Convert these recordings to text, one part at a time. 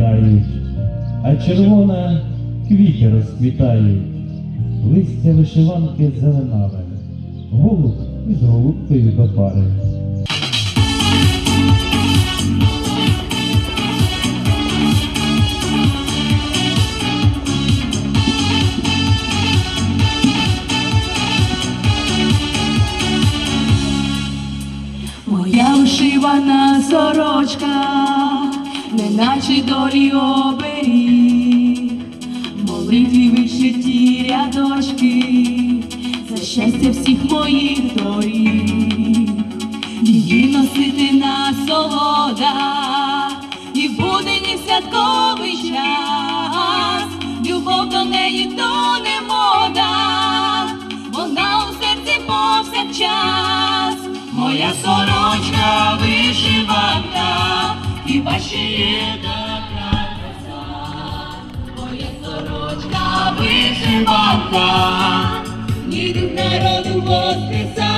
прилітають, а червона квіти розквітають, листя вишиванки зеленаве, голуб із голубкою до пари. Моя вишивана сорочка, неначе долі оберіг, молитві вишиті рядочки, за щастя всіх моїх доріг, її носити на солода, і в будені святковий час, любов до неї то не мода, вона у серці повсякчас. Моя сорочка ваші є така краса. Моя сорочка вишиванка, ніде народу воскреса.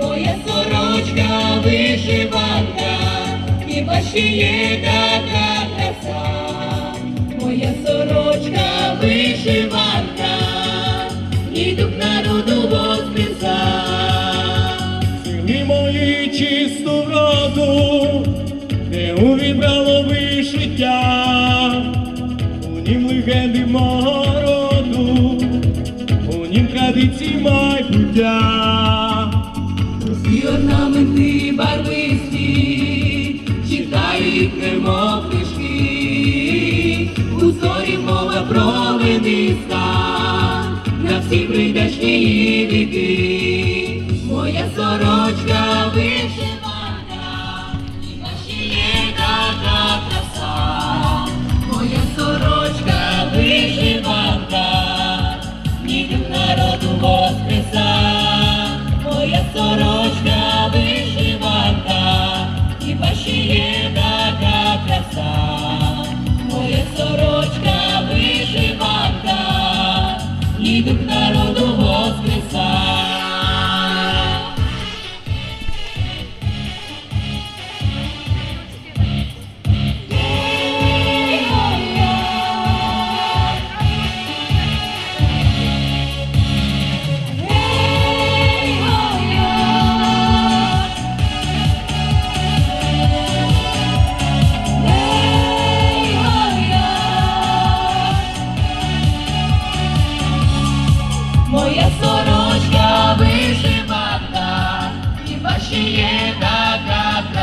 Моя сорочка вишиванка, і ваші є така краса. Моя сорочка вишиванка, і дух народу Нім легенди мого роду, у нім традиції майбуття. Усі орнаменти барвисті, читають немов книжки, у зорі мова провениста, на всі прийдешні віки. Моя сорочка вишивана,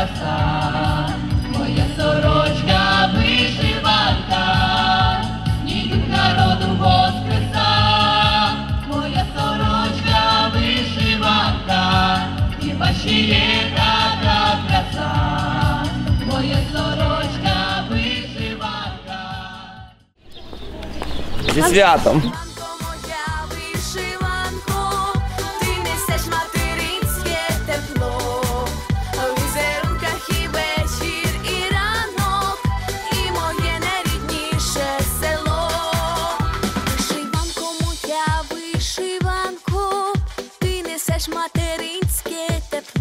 краса. Моя сорочка вишиванка, і дух народу воскреса. Моя сорочка вишиванка, і ваші є така краса. Моя сорочка вишиванка. Зі святом!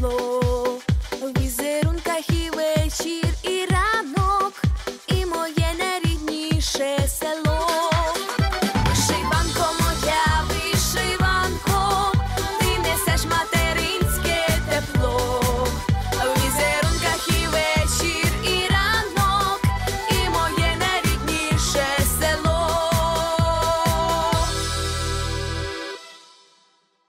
Lord.